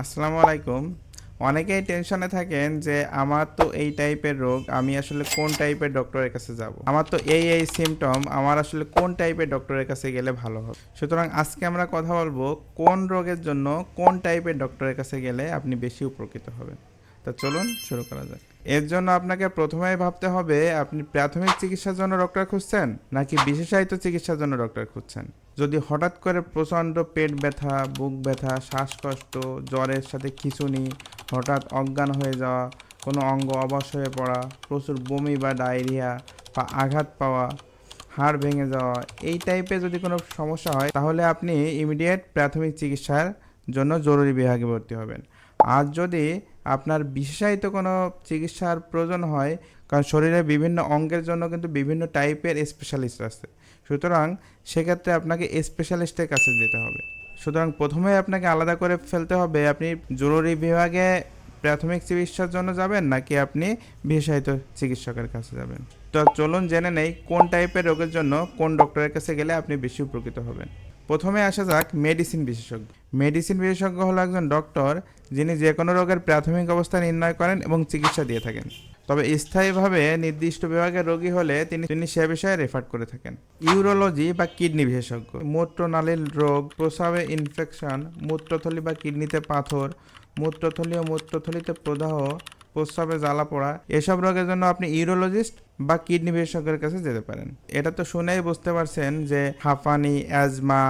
আসসালামু আলাইকুম। অনেকেই টেনশনে থাকেন যে, আমার তো এই টাইপের রোগ, আমি আসলে কোন টাইপের ডক্টরের কাছে যাব? আমার তো এই এই সিমটম আমার আসলে কোন টাইপের ডক্টরের কাছে গেলে ভালো হবে? সুতরাং আজকে আমরা কথা বলব, কোন রোগের জন্য কোন টাইপের ডক্টরের কাছে গেলে আপনি বেশি উপকৃত হবেন? তা চলুন শুরু করা যাক। এর জন্য আপনাকে প্রথমেই ভাবতে হবে, আপনি প্রাথমিক চিকিৎসার জন্য ডক্টর খুঁজছেন নাকি বিশেষায়িত চিকিৎসার জন্য ডক্টর খুঁজছেন? যদি হঠাৎ করে প্রচণ্ড পেট ব্যথা, বুক ব্যথা, শ্বাসকষ্ট, জ্বরের সাথে খিঁচুনি, হঠাৎ অজ্ঞান হয়ে যাওয়া, কোনো অঙ্গ অবশ হয়ে পড়া, প্রচুর বমি বা ডায়রিয়া বা আঘাত পাওয়া, হাড় ভেঙে যাওয়া, এই টাইপের যদি কোনো সমস্যা হয়, তাহলে আপনি ইমিডিয়েট প্রাথমিক চিকিৎসার জন্য জরুরি বিভাগে ভর্তি হবেন। আর যদি আপনার বিশেষায়িত কোনো চিকিৎসার প্রয়োজন হয়, কারণ শরীরের বিভিন্ন অঙ্গের জন্য কিন্তু বিভিন্ন টাইপের স্পেশালিস্ট আছে। সুতরাং সেক্ষেত্রে আপনাকে স্পেশালিস্টের কাছে যেতে হবে। সুতরাং প্রথমে আপনাকে আলাদা করে ফেলতে হবে, আপনি জরুরি বিভাগে প্রাথমিক চিকিৎসার জন্য যাবেন নাকি আপনি বিশেষায়িত চিকিৎসকের কাছে যাবেন? তো চলুন জেনে নেই কোন টাইপের রোগের জন্য কোন ডক্টরের কাছে গেলে আপনি বেশি উপকৃত হবেন। প্রথমে আসা যাক মেডিসিন বিশেষজ্ঞ। মেডিসিন বিশেষজ্ঞ হলো একজন ডক্টর যিনি যে কোনো রোগের প্রাথমিক অবস্থা নির্ণয় করেন এবং চিকিৎসা দিয়ে থাকেন। তবে স্থায়ীভাবে নির্দিষ্ট বিভাগের রোগী হলে তিনি তিনি সে বিষয়ে রেফার করে থাকেন। ইউরোলজি বা কিডনি বিশেষজ্ঞ। মূত্রনালীর রোগ প্রস্রাবে ইনফেকশন, মূত্রথলি বা কিডনিতে পাথর, মূত্রথলি ও মূত্রথলিতে প্রদাহ প্রস্রাবে জ্বালা পোড়া, এসব রোগের জন্য আপনি ইউরোলজিস্ট বা কিডনি বিশেষজ্ঞের কাছে যেতে পারেন। এটা তো শুনেই বুঝতে পারছেন যে হাঁপানি, অ্যাজমা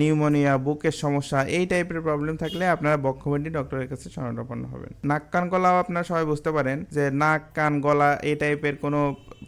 নিউমোনিয়া, বুকের সমস্যা, এই টাইপের প্রবলেম থাকলে আপনারা বক্ষবন্ডী ডক্টরের কাছে শরণাপন্ন হবেন। নাক কান গলাও আপনারা সবাই বুঝতে পারেন যে নাক, কান, গলা এই টাইপের কোনো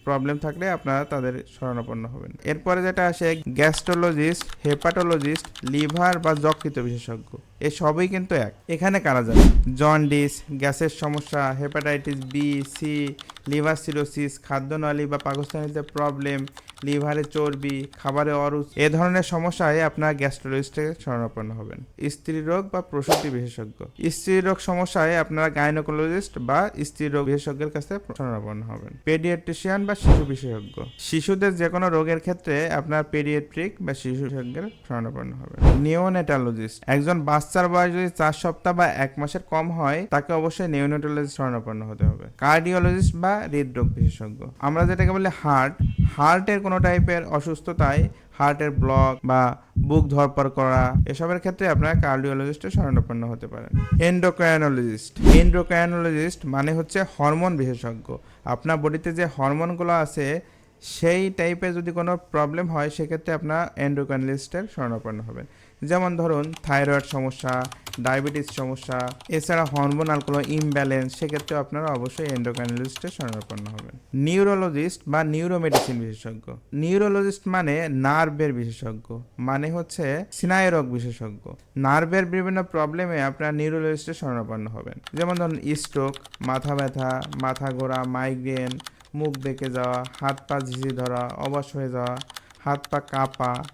প্রবলেম থাকলে আপনারা তাদের শরণাপন্ন হবেন। এরপরে যেটা আসে, গ্যাস্ট্রোলজিস্ট, হেপাটোলজিস্ট, লিভার বা যকৃত বিশেষজ্ঞ। এ সবই কিন্তু এক। এখানে কারা যাবে? জন্ডিস গ্যাসের সমস্যা hepatitis B C liver cirrhosis খাদ্যনালী বা পাকস্থানীতে প্রবলেম লিভারে চর্বি, খাবারে অরুচ, এ ধরনের সমস্যায় আপনার গ্যাস্ট্রোলজিস্টে শরণাপন্ন হবেন। স্ত্রী রোগ বা প্রসূতি বিশেষজ্ঞ। স্ত্রী রোগ সমস্যায় আপনারা গাইনোকোলজিস্ট বা স্ত্রী রোগ বিশেষজ্ঞের কাছে শরণাপন্ন হবেন। পেডিয়াট্রিশিয়ান বা শিশু বিশেষজ্ঞ। শিশুদের যে কোনো রোগের ক্ষেত্রে আপনার পেডিয়াট্রিক বা শিশু বিশেষজ্ঞের শরণাপন্ন হবেন। নিওনেটালজিস্ট একজন বাচ্চার বয়স যদি চার সপ্তাহ বা এক মাসের কম হয়, তাকে অবশ্যই নিওনেটালজিস্ট শরণাপন্ন হতে হবে। কার্ডিওলজিস্ট বা হৃদরোগ বিশেষজ্ঞ। আমরা যেটাকে বলি হার্ট হার্টের কোনো টাইপের অসুস্থতায় হার্টের ব্লক বা বুক ধরপর করা, এসবের ক্ষেত্রে আপনারা কার্ডিওলজিস্টের শরণাপন্ন হতে পারেন। এন্ডোক্রাইনোলজিস্ট এন্ডোক্রাইনোলজিস্ট মানে হচ্ছে হরমোন বিশেষজ্ঞ। আপনার বডিতে যে হরমোনগুলো আছে সেই টাইপের যদি কোনো প্রবলেম হয়, সেক্ষেত্রে আপনার এন্ডোক্রাইনোলজিস্টের শরণাপন্ন হবেন। যেমন ধরুন থাইরয়েড সমস্যা ডায়াবেটিস সমস্যা, এছাড়া হরমোনাল কোনো ইমব্যালেন্স সেক্ষেত্রে আপনারা অবশ্যই এন্ডোক্রাইনোলজিস্টের শরণাপন্ন হবেন। নিউরোলজিস্ট বা নিউরোমেডিসিন বিশেষজ্ঞ। নিউরোলজিস্ট মানে নার্ভের বিশেষজ্ঞ মানে হচ্ছে স্নায়ুরোগ বিশেষজ্ঞ। নার্ভের বিভিন্ন প্রবলেমে আপনারা নিউরোলজিস্টের শরণাপন্ন হবেন। যেমন ধরুন স্ট্রোক মাথা ব্যথা, মাথা ঘোরা মাইগ্রেন মুখ বেঁকে যাওয়া, হাত পা ঝিঝি ধরা অবাস হয়ে যাওয়া, হাত পা কাঁপা,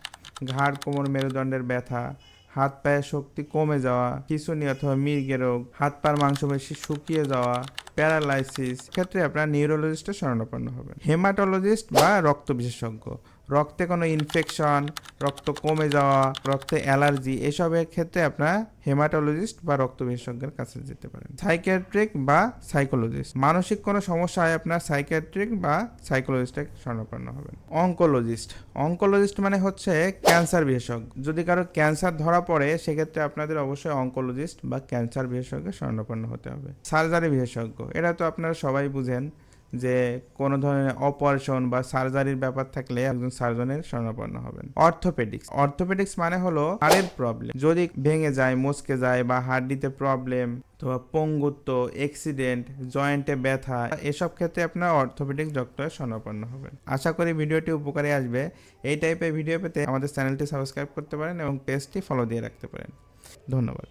ঘাড় কোমর মেরুদণ্ডের ব্যথা, হাত পায়ের শক্তি কমে যাওয়া খিঁচুনি অথবা মির্গে রোগ, হাত পার মাংসপেশি শুকিয়ে যাওয়া, প্যারালাইসিস। ক্ষেত্রে আপনার নিউরোলজিস্টের শরণাপন্ন হবেন। হেমাটোলজিস্ট বা রক্ত বিশেষজ্ঞ। রক্তে কোনো ইনফেকশন রক্ত কমে যাওয়া, রক্তে অ্যালার্জি এসবের ক্ষেত্রে আপনার হেমাটোলজিস্ট বা রক্ত বিশেষজ্ঞের কাছে যেতে পারেন। সাইকিয়াট্রিক বা সাইকোলজিস্ট মানসিক কোনো সমস্যা হয় আপনার সাইকিয়াট্রিক বা সাইকোলজিস্টের শরণাপন্ন হবেন। অঙ্কোলজিস্ট অঙ্কোলজিস্ট মানে হচ্ছে ক্যান্সার বিশেষজ্ঞ। যদি কারও ক্যান্সার ধরা পড়ে, সেক্ষেত্রে আপনাদের অবশ্যই অঙ্কোলজিস্ট বা ক্যান্সার বিশেষজ্ঞের শরণাপন্ন হতে হবে। সার্জারি বিশেষজ্ঞ। এটা তো আপনারা সবাই বুঝেন। যে কোনো ধরনের অপারেশন বা সার্জারির ব্যাপার থাকলে একজন সার্জনের শরণাপন্ন হবেন। অর্থোপেডিক্স অর্থোপেডিক্স মানে হলো হাড়ের প্রবলেম যদি ভেঙে যায় মচকে যায় বা হাড্ডিতে প্রবলেম তো পঙ্গুত্ব অ্যাক্সিডেন্ট জয়েন্টে ব্যথা, এসব ক্ষেত্রে আপনার অর্থোপেডিক ডক্টরের শরণাপন্ন হবেন। আশা করি ভিডিওটি উপকারে আসবে। এই টাইপের ভিডিও পেতে আমাদের চ্যানেলটি সাবস্ক্রাইব করতে পারেন এবং পেজটি ফলো দিয়ে রাখতে পারেন। ধন্যবাদ।